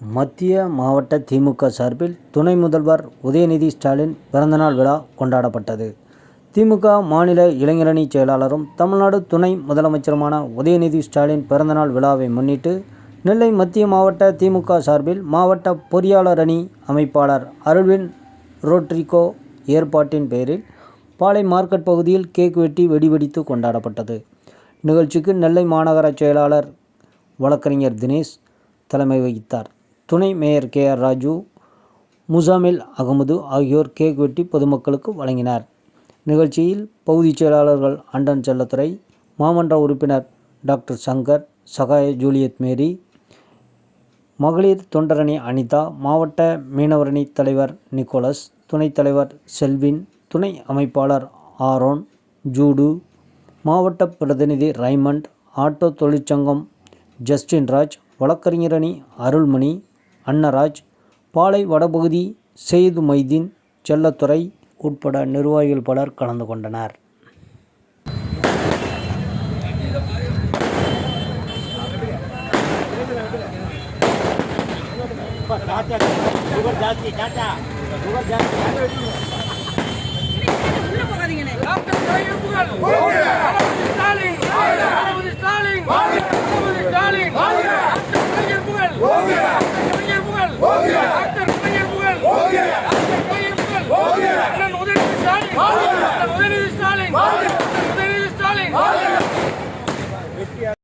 மத்திய மாவட்ட திமுக சார்பில் துணை முதல்வர் உதயநிதி ஸ்டாலின் பிறந்தநாள் விழா கொண்டாடப்பட்டது. திமுக மாநில இளைஞரணி செயலாளரும், தமிழ்நாடு துணை முதலமைச்சருமான உதயநிதி ஸ்டாலின் பிறந்தநாள் விழாவை முன்னிட்டு நெல்லை மத்திய மாவட்ட திமுக சார்பில் மாவட்ட பொறியாளர் அணி அமைப்பாளர் அருள்வின் ரோட்ரிகோ ஏற்பாட்டின் பேரில் பாளை மார்க்கெட் பகுதியில் கேக் வெட்டி வெடி வெடித்து கொண்டாடப்பட்டது. நிகழ்ச்சிக்கு நெல்லை மாநகர செயலாளர் வழக்கறிஞர் தினேஷ் தலைமை வகித்தார். துணை mayor K. R. Raju, Muzammil Ahmed ஆகியோர் கேக் வெட்டி பொதுமக்களுக்கு வழங்கினார் நிகழ்ச்சியில் பகுதிச் செயலாளர்கள் அண்டன் செல்லத்துறை மாமன்ற உறுப்பினர் doctor Shankar, Sahaya Juliet Mary, மகளிர் தொண்டரணி அனிதா, மாவட்ட மீனவரணி தலைவர் நிக்கோலஸ், துணைத் தலைவர் செல்வின், துணை அமைப்பாளர் ஆரோன், ஜூடு, மாவட்ட பிரதிநிதி ரைமண்ட், ஆட்டோ தொழிற்சங்கம் ஜஸ்டின் ராஜ் வழக்கறிஞரணி அருள்மணி, அன்னராஜ் பாலை வடபகுதி செய்து மைதீன் செல்லத்துறை உட்பட நிர்வாகிகள் பலர் கலந்து கொண்டனர். டாட்டா